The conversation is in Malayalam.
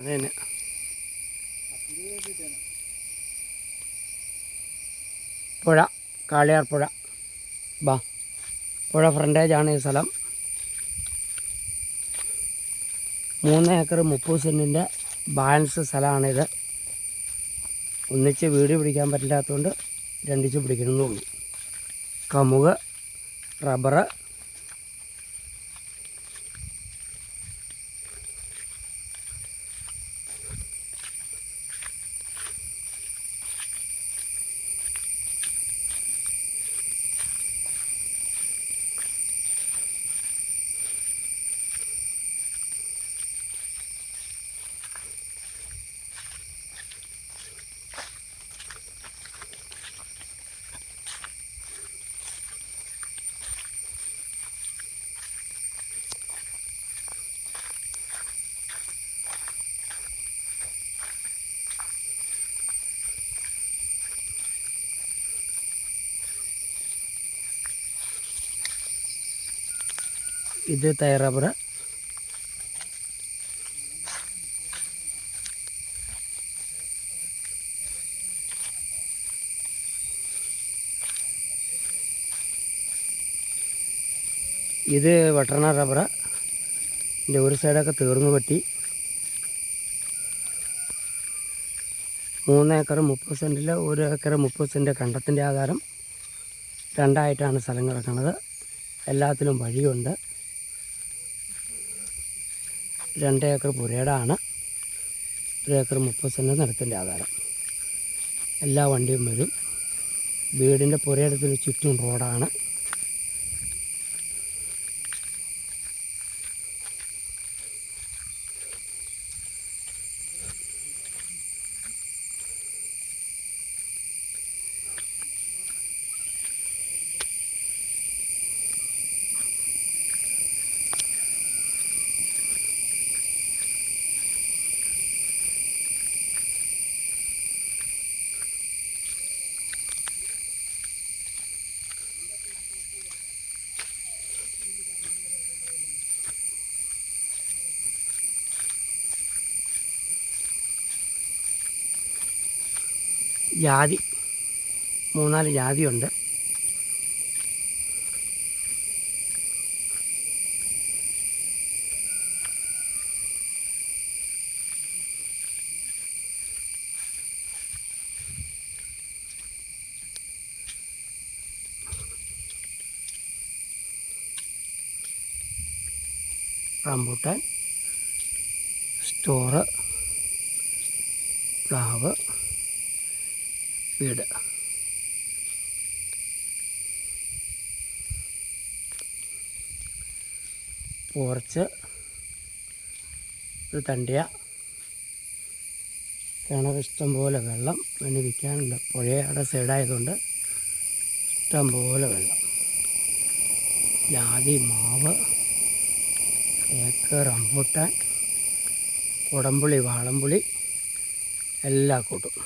അതന്നെ. പുഴ കാളിയാർ പുഴ. ബാ പുഴ ഫ്രണ്ടേജാണ് ഈ സ്ഥലം. മൂന്ന് ഏക്കർ മുപ്പത് സെന്റിന്റെ ബാലൻസ് സ്ഥലമാണിത് ഒന്നിച്ച് വീട് പിടിക്കാൻ പറ്റില്ലാത്തതുകൊണ്ട് രണ്ടിച്ച് പിടിക്കണമെന്നുള്ളൂ. കമുക് റബ്ബറ് ഇത് തയ്യാറാപ്പുറ ഇത് വെട്ടണ റബ്ബറ ഇതിന്റെ ഒരു സൈഡൊക്കെ തീർന്നു പറ്റി മൂന്ന് ഏക്കർ മുപ്പത് സെന്റിൽ ഒരു ഏക്കർ മുപ്പത് സെന്റ് കണ്ടത്തിന്റെ ആധാരം. രണ്ടായിട്ടാണ് സ്ഥലം കിടക്കുന്നത്. എല്ലാത്തിലും വഴിയുണ്ട്. രണ്ട് ഏക്കർ പുരേടാണ്. ഒരു ഏക്കർ മുപ്പത് സെന്റ് നിലത്തിന്റെ ആധാരം. എല്ലാ വണ്ടിയും വരും. വീടിന്റെ പുരയിടത്തിന് ചുറ്റും റോഡാണ്. ജാതി മൂന്നാൽ ജാതിയുണ്ട്. റംബൂട്ടാൻ സ്റ്റോറ് പ്ലാവ് വീട്. പോർച്ച് ഒരു തണ്ടിയ. കിണർ ഇഷ്ടം പോലെ വെള്ളം അതിന് വിൽക്കാനുണ്ട് പുഴയുടെ സൈഡായതുകൊണ്ട് ഇഷ്ടം പോലെ വെള്ളം. ജാതി മാവ് ഏക്കർ റംബൂട്ടാൻ കുടംപുളി വാളംപുളി എല്ലാ കൂട്ടും.